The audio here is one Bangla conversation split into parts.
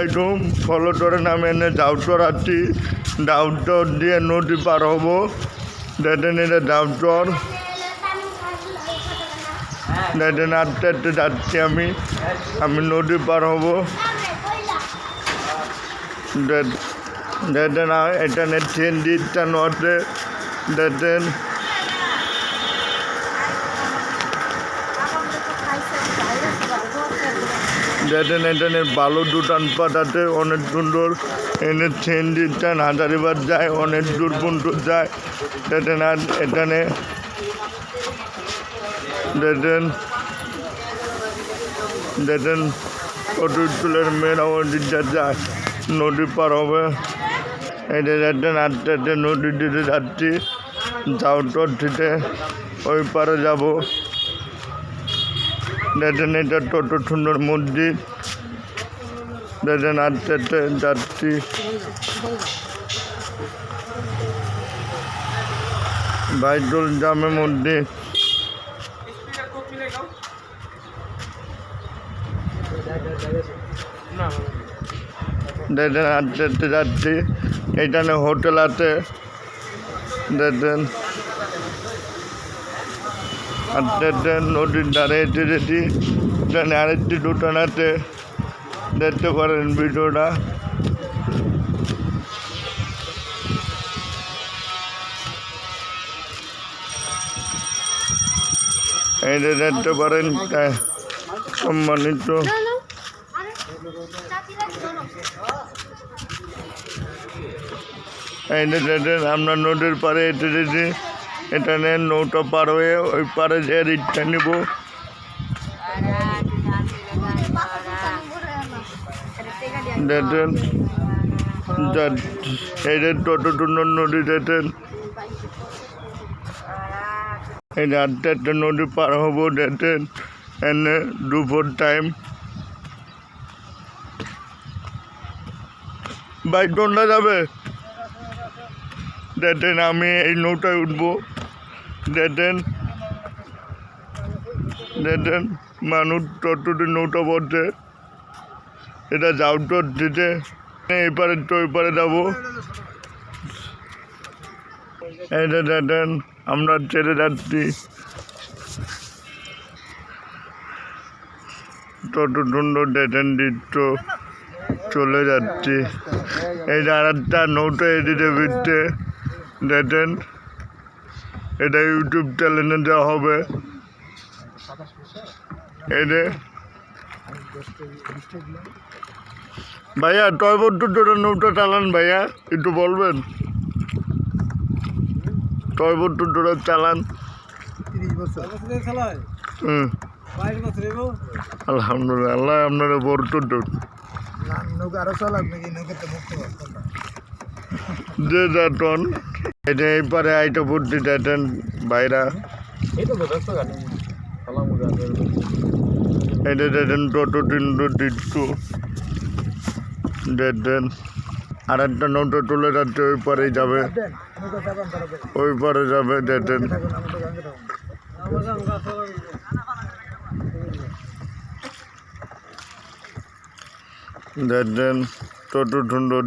আলাইকুম। ফলটরে নামে এনে ডাউটর আছি ডাউটর দিয়ে নদী পার হব। এটা ডাউটর দেখেন আস্তে আস্তে যাচ্ছি আমি আমি নদী পার হব। আ- এখানে ট্রেন দিচ্ছে নদে দেখেন এখানে ভালো দোকান পাট আছে অনেক সুন্দর এনে ট্রেন দিচ্ছেন। হাজারিবার যায়, অনেক দূর পর্যন্ত যায়। দেখেন আর এখানে দেখেন দেখেন কত স্কুলের মেয়েরা যায়। নদী পার হবে। এটা দেখেন আস্তে নদীর দিকে যাচ্ছি। যাওয়ার দিতে ওই পারে যাব। দেখেন এটা কত সুন্দর মসজিদ দেখেন আস্তে যাচ্ছি বাইদুল জামে মসজিদ দেখেন আস্তে যাচ্ছি এখানে হোটেল আছে দেখেন নদীর ধারে এসে যেটি এখানে আরেকটি আছে। দেখতে পারেন ভিডিওটা। এই যে দেখতে পারেন সম্মানিত। এই যে দেখেন, আমরা নদীর পাড়ে এসে যেছি এখানে নৌটা পার হয়ে ওই পাড়ে যে রিক্সা নিব। দেখেন যে টোটো টুন্ডর নদী দেখেন। এই আস্তে আস্তে নদী পার হব দেখেন, এনে দুপুর টাইম বাইক কোনটা যাবে? দেখেন, আমি এই নৌটায় উঠবো। দেখেন দেখেন মানুষ টোটোটি নৌটা পড়ছে। এটা যাউটর দিতে। এপারে তো ওইপারে যাব। এটা দেখেন আমরা ছেড়ে যাচ্ছি। টোটো সুন্দর দেখেন দৃশ্য চলে যাচ্ছি। এই আর একটা নৌটো এদিকে ফিরতে দেখেন এটা ইউটিউব চ্যানেলে দেওয়া হবে। যে। ভাইয়া টয় বন্ধু ধরে নৌটা চালান ভাইয়া একটু বলবেন? টয় বন্ধু ধরে চালান। আলহামদুলিল্লাহ আল্লাহ আপনারা কোনটা যে যা টন। এটা এই পারে আইটা বুদ্ধি দেন বাইরা। এটা দেন টোটো দিচ্ছু দেন আর একটা নৌটো তুলে যাচ্ছে ওই পারে যাবে। ওই পারে যাবে দেন টোটো সুন্দর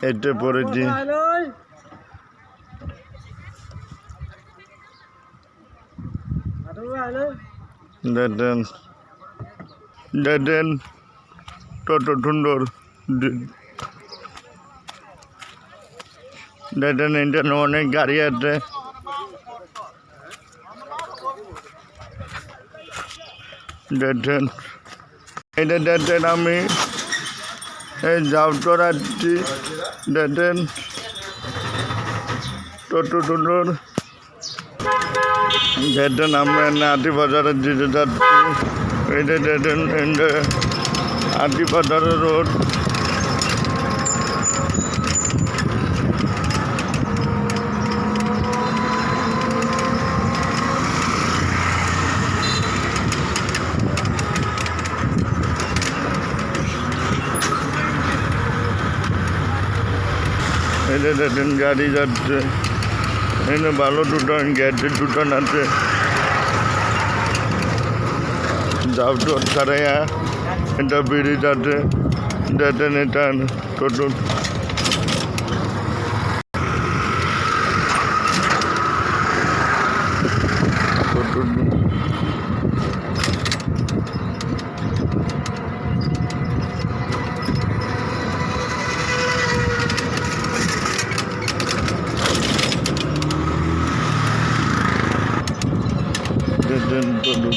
দিচ্ছ এতে পড়েছি দেখেন দেখেন কত সুন্দর দেখেন এখানে অনেক গাড়ি আছে। দেখেন এটা দেখেন আমি আসছি দেখেন কত সুন্দর দেখেন আমরা আটি বাজারের দিতে যাচ্ছি। এটা ডেটেন আটি বাজারের রোড। এটা দেখেন গাড়ি যাচ্ছে। এখানে ভালো দুটো গ্যাসের দুটো আছে। যাওটো ছাড়াইয়া, এটা বিড়ি যাতে দেখেন এটা টোটো টোটো দেখেন টোটো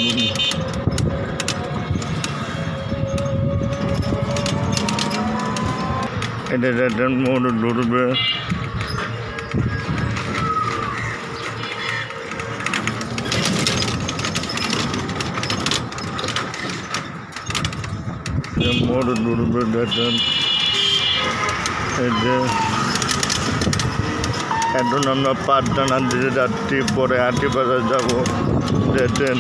এটা দেখেন মোড় ঢুকবে মোড় ঢুকবে দেখেন যে এখন আমরা পাঠদানার দিকে যাচ্ছি পরে আটি বাজার যাব দেখেন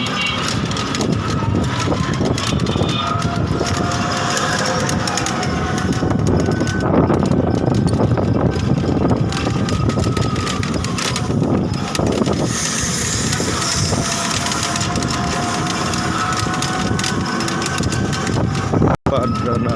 পাঠদানা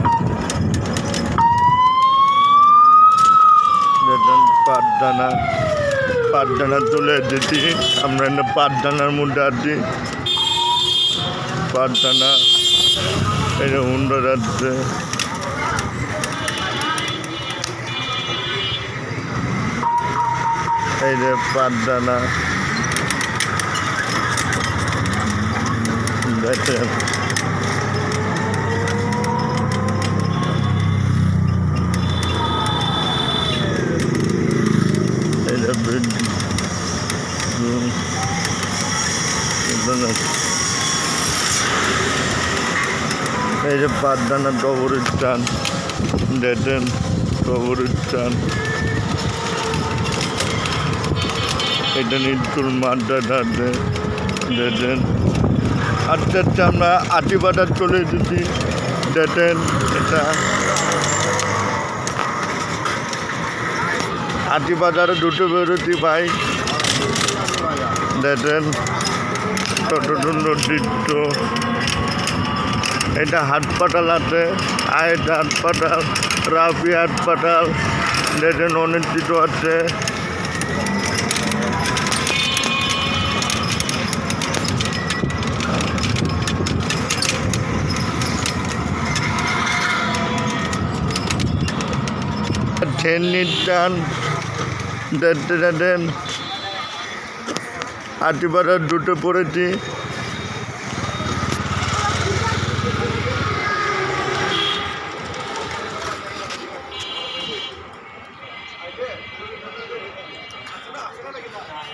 পাঠদানা পাঠদানা তুলে দিচ্ছি আমরা একটা পাঠদানার মধ্যে আছি পাঠদানা এই যে হুন্ডো যাচ্ছে এই যে পাঠদানা। দেখেন এই যে বৃদ্ধ এই যে পাঠদানা কবরের টান দেখেন কবরের টান এটা নির্তুল মাঠটা ধারতে দেখেন আস্তে আস্তে আমরা আটি বাজার চলে এসেছি। দেখেন এটা। আটি বাজারে দুটো বেরোচ্ছি, ভাই। দেখেন কত সুন্দর দৃশ্য এটা হাসপাতাল আছে আয়ের হাসপাতাল রাফি দেখেন অনেক কিছু আছে। ট্রেন নিটান দেখতে দেখেন হাতিপাড়ার দুটো পড়েছি।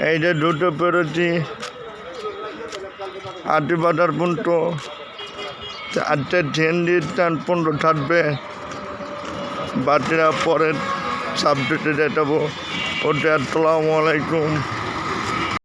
এই যে দুটো পেরেছি। হাতিপাড়ার পর্যন্ত আজকে ট্রেন দিয়ে টান থাকবে। বাটিরা পরে সাবজেক্টে যেতে ওটা আসসালামু আলাইকুম।